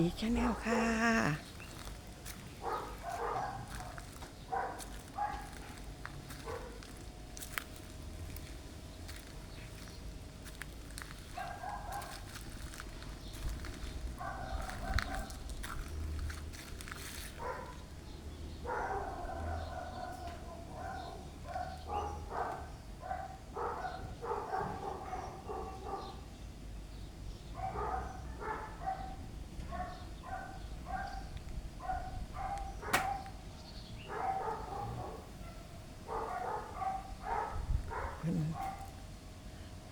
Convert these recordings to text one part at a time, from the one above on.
ปีชาแนลค่ะ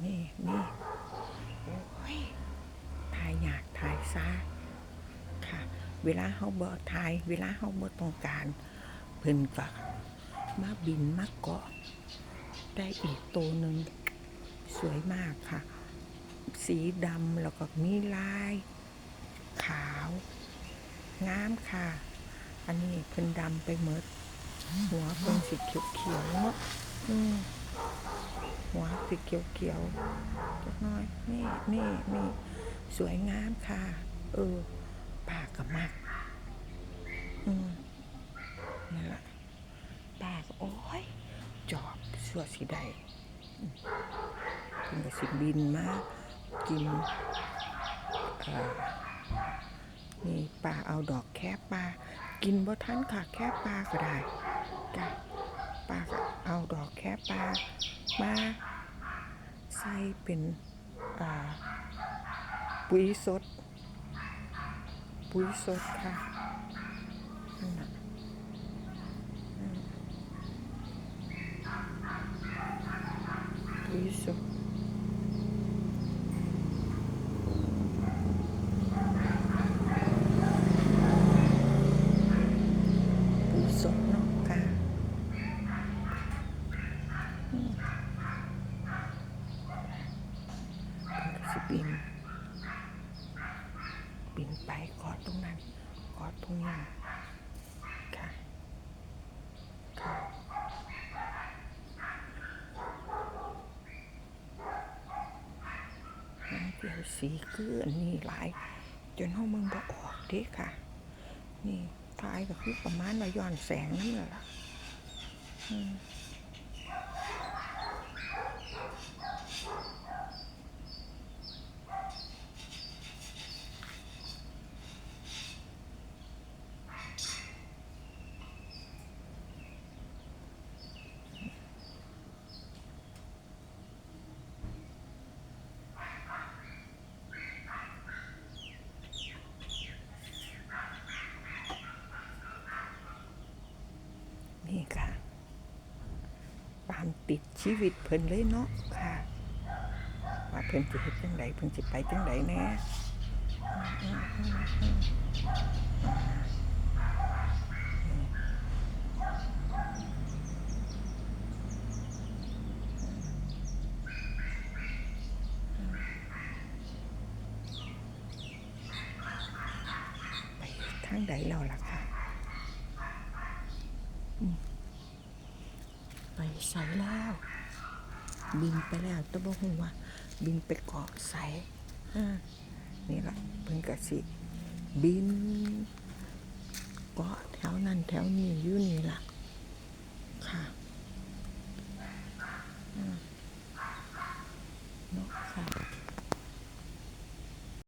นี่นี่โอ้ยถ่ายอยากถ่ายซะค่ะ เวลาเฮาบ่ถ่าย เวลาเฮาบ่ต้องการ เพิ่นก็มาบินมาเกาะ ได้อีกตัวหนึ่งสวยมากค่ะ สีดำแล้วก็มีลาย ขาว งามค่ะ อันนี้เพิ่นดำไปหมดหัวเพิ่นสีเขียวๆเนาะอืม หัวสีเขียวเขียวๆจักน้อย นี่นี่นี่สวยงามค่ะ เออปากกับมักอืมนี่แหละปากโอ้ย จอบสวดสีใดเป็นกระสิบินมากินนี่ปลาเอาดอกแค่ปลากินบ่ทันค่ะแค่ปลาก็ได้จ้ะปลาเอาดอกแค่ปลา มาใส่เป็นปุ๋ยสด ปุ๋ยสดค่ะปุ๋ยสดปุ๋ยสดเนาะค่ะ เพิ่นก็ สิบิน บินไปกอดตรงนั้นกอดตรงนี้ค่ะค่ะเดียวสีคืออันนี้หลาย จนห้องมึงบ่ออกเด้ค่ะ นี่ท้ายก็คือประมาณว่าย้อนแสงนั่นแหละล่ะอืม นี่ค่ะตามติดชีวิตเพิ่นเลยเนาะค่ะ ว่าเพิ่นจะเฮ็ดจังไดเพิ่นสิไปจังไดแน่ทางใดแล้วล่ะคะ ไปใส่แล้ว บินไปแล้วตัวบ่หูว่า บินไปเกาะใส่อ่านี่ล่ะเพิ่นกะสิ บินเกาะแถวนั้นแถวนี้อยู่นี่ล่ะ ค่ะอืมเนาะค่ะ